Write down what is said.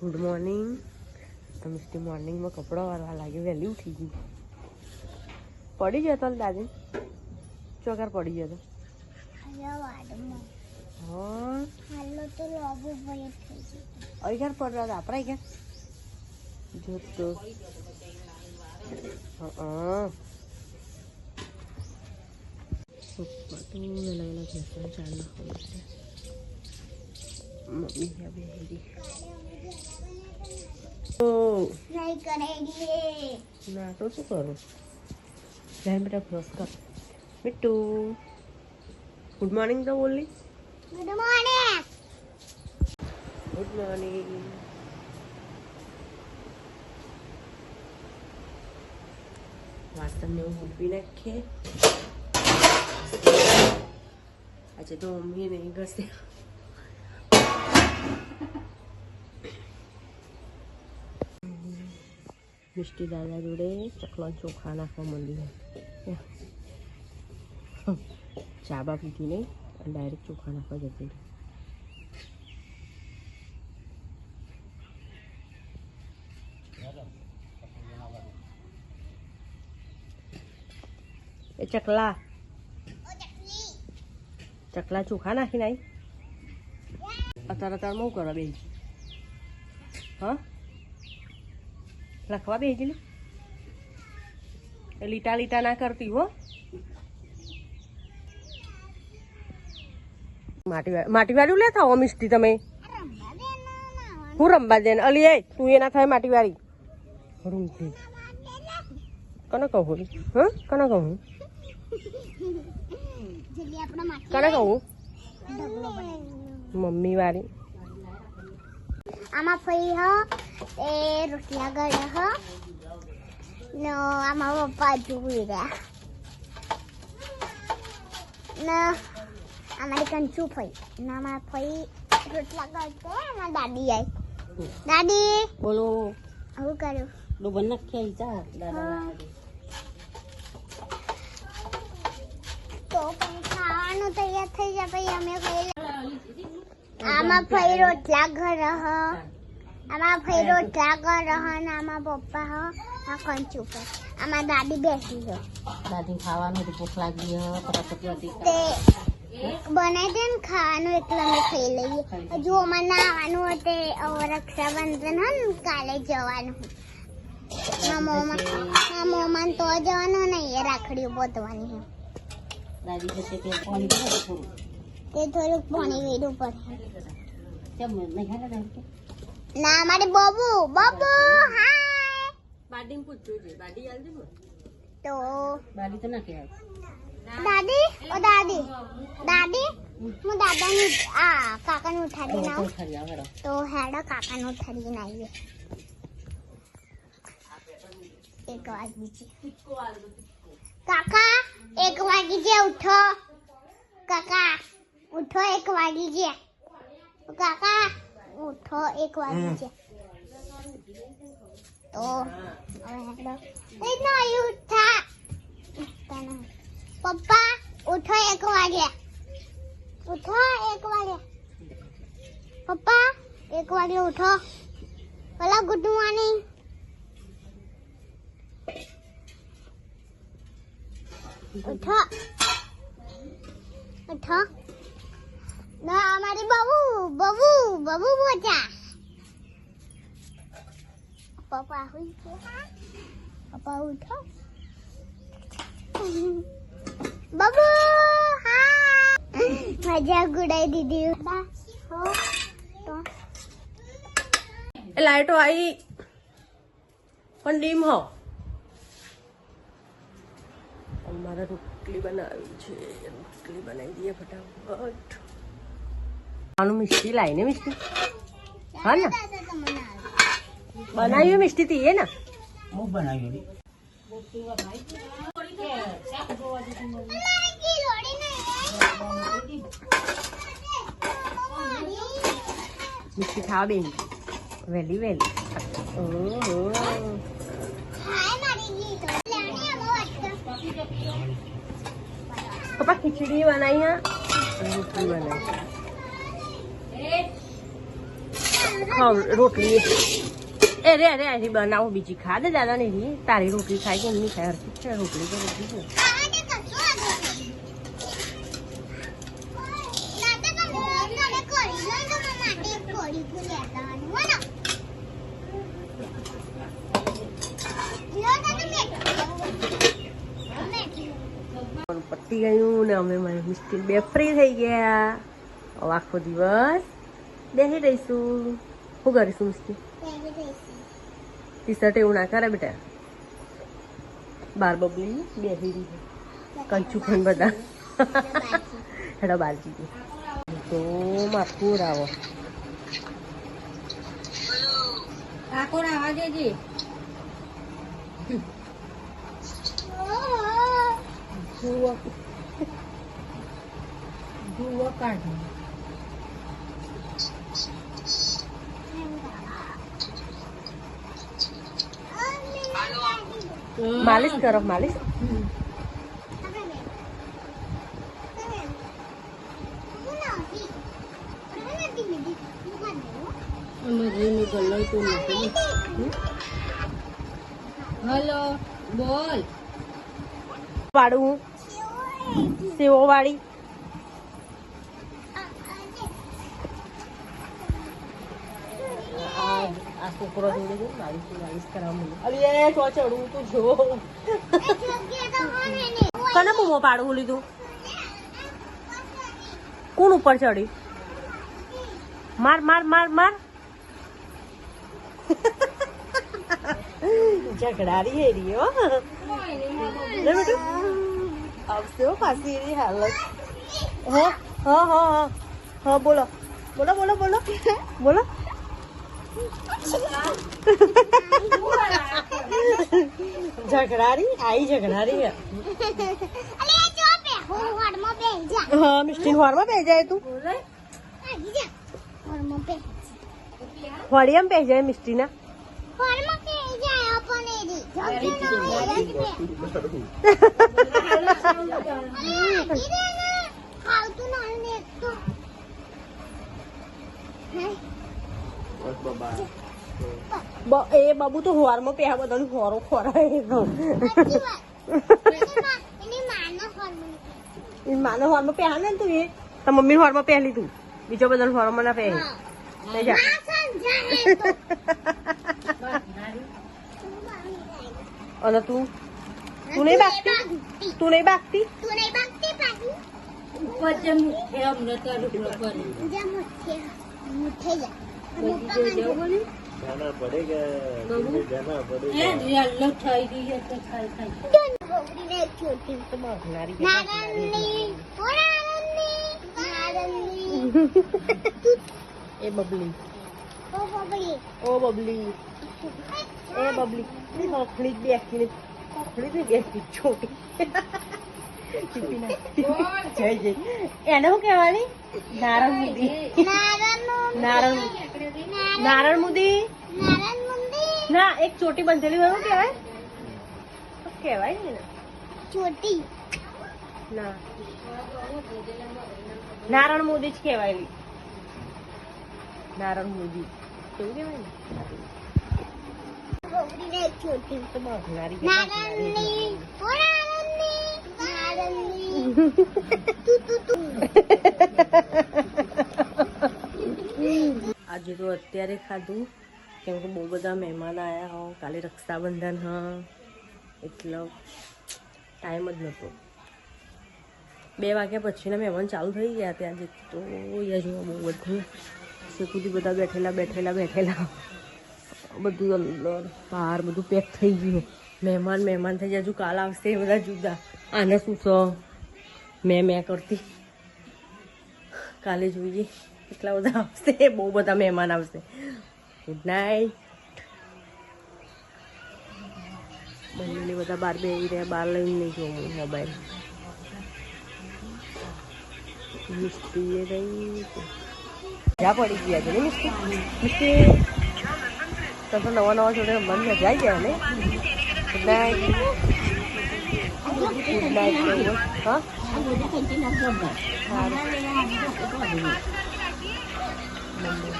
Good morning તો misty મોર્નિંગમાં કપડાં વાળવા લાગે વહેલી ઉઠી ગઈ. પડી ગયો તો દાદી? ચોકાર પડી ગયો તો? અગિયાર પડ રહ્યા આપણા જોતો જો તો. હા તો નાના નાના ભેંસોને ચાલ નાખવા માટે મમ્મી ત્યાં બેસી ઓ ના તો શું કરું જાય બેટા બ્રશ કર મિટ્ટુ ગુડ મોર્નિંગ તો બોલી ગુડ મોર્નિંગ વાસણને હું મૂકી નાખીએ આજે તો મમ્મી નહીં ઘસે મિષ્ટી દાદા જોડે ચકલા ચોખા નાખવા માંડી. ચાબા પીધી નહીં અને ડાયરેક્ટ ચોખા નાખવા જતી એ ચકલા. ચકલા. ચોખા નાખી નાઈ અત્યારે અતાર હું કરવા બેસી હા? લખવા બેસી એ લીટા લીટા ના કરતી હો. માટી વા- લેતા હો મિસ્ટી તમે? હું રમવા દે અલી એ તું એના થાય માટીવાળી રૂમથી. કને કહું હા? કને કહું કને કહું મમ્મી વાળી આમાં ફઈ હ એ રોટલા ગળે હ ને આમાં પપ્પા જોઈ રહ્યા ને અમારી કંચુ ફઈ ને આમાં ફઈ રોટલા ગળતે આમાં દાદી આવી દાદી બોલો આવું કર્યું ડોબન નાખ્યા ચા દાદા તો પણ ખાવાનું તૈયાર થઈ જાય પછી અમે ખાઈ આમાં ફઈ રોટલા ઘર હ. આમાં ફઈ રોટલા ઘર હ ને આમાં પપ્પા હ આ કંચુ આમાં દાદી બેસી છે. દાદી ખાવાનું ભૂખ લાગી હ પરાપતિ તે બનાવી દે ને ખાવાનું એટલે અમે ખાઈ લઈએ. હજુ અમારે નાવાનું હોય રક્ષાબંધન હ ને કાલે જવાનું મોમાં મોમાં તો જવાનું નહીં બોતવાની છે દાદી જશે તે પાણી પીવે થોડું તે થોડુંક પાણી વેડવું પડે. કેમ નહીં દાદી ના મારે બબુ બબુ હાય. બાડી પૂછજો જે બાડી આલજો તો બાડી તો ના કહેવાય. દાદી ઓ દાદી દાદી હું દાદાને આ કાકાને ઉઠાડી આવે તો હેડો કાકાને ઉઠાડી આવીએ. એક વાગી છે. કાકા એક વાગી છે ઉઠો. કાકા ઉઠો એક વાગી છે કાકા ઉઠો એક વાગી જે તો હવે ઉઠા પપ્પા ઉઠો એક વાગે ઉઠો એક વાગે પપ્પા એક વાગે ઉઠો. પેલા ગુડ મોર્નિંગ ઉઠો ઉઠો ના અમારી બબુ બબુ બબુ બોચા પપ્પા હુઈ ગયા પપ્પા ઉઠો બબુ હા મજા ગુડાઈ દીધી બા, હો તો એ લાઈટો આવી પણ ડીમ હો અમારે રોટલી બનાવી છે. રોટલી બનાવી દઈએ ફટાફટ. આનું મિસ્ટી લાવીને મિસ્ટી હા ને. બનાવ્યું મિસ્ટી તી એ ને? હું બનાવ્યું. મિષ્ટી ખાવા બેન. વહેલી વહેલી ઓહો. પપ્પા ખીચડી બનાવી રોટલી બનાવી રોટલી એ રે રે હજી બનાવો બીજી ખા દે દાદા ને તારી રોટલી ખાય કે એમની ખાય છે રોટલી તો રોટલી છે પણ પતી ગયું ને અમે મારી મિસ્ટી બે ફ્રી થઈ ગયા. હવે આખો દિવસ બેસી રહીશું. શું કરીશું મિસ્ટી ટી શર્ટ એવું ના કરે બેટા. બાર બબલી બેસી રહી. કંચુ પણ બધા. હેડા બાર જઈએ. તો માથું આવો આવા દેજે. જુઓ જુઓ કાઢો માલિશ કરો માલિશ મગીની ગલ્લો તો નથી હલો બોલ પાડું સેવો વાળી આ છોકરો જોડે તો જો. કને બૂમો પાડવું લીધું. કોણ ઉપર ચડી માર માર માર માર. ઝઘડારી હેરી હો લે બેટું. આવશે હો પાછી એની હાલત. હો હા હા હા. હા બોલો. બોલો બોલો બોલો. બોલો. ઝઘડારી આઈ ઝઘડારી હે. હા મિસ્ટી હોરમાં બેસી જાય તું. હોડિયામાં બેસી જાય મિસ્ટીના. બ- એ બાબુ તો હોરમાં પહેવા બધા હોરો ખોરાય મા- માનો હોરમાં માનો ને તું એ. મમ્મી હોરમાં પહેલી તું. બીજો બધા હોરમાં ના જા. તો. અને તું તું નહીં બાગતી તું નહીં બાગતી તું નહીં બાગતી પાછી ઉપર જે મુઠે અમને તો રૂપડો પડે જે મુઠે મુઠે જા એ બબલી ઓ બબલી. ઓ બબલી. એ બબલી. હખણી જ બેસી હખણી જ બેસી છોટી. જય જય. એને શું કહેવાની? નારણ મુદી નારણ નારણ મુદી ના એક ચોટી બંધેલી હોય કહેવાય? કહેવાય ને? ના. નારણ મોદી જ કહેવાય નારણ મોદી આજે તો અત્યારે ખાધું, કેમ કે બહુ બધા મહેમાન આવ્યા હો. કાલે રક્ષાબંધન હ, એટલો ટાઈમ જ નહોતો બે વાગ્યા પછીના મહેમાન ચાલુ થઈ ગયા ત્યાં તો યજમાં બહુ બધું સુધી બધા બેઠેલા બેઠેલા બેઠેલા. બધું અંદર બહાર બધું પેક થઈ ગયું. મહેમાન મહેમાન થઈ જાય હજુ કાલ આવશે બધા જુદા. આને શું છો મેં મેં કરતી. કાલે જોઈએ એટલા બધા આવશે. બહુ બધા મહેમાન આવશે. ગુડ નાઇટ મમ્મીને બધા બહાર બેસી રહ્યા. બહાર લઈને નહીં જોવું મોબાઈલ. મિસ્ત્રીએ રહી. મજા પડી ગયા છે મિસ્ટી મિસ્ટી તો તો નવા નવા જોડે રમવાની જાય ગયા ને ગુડ નાઇટ ગુડ નાઇટ. હા. મંદિર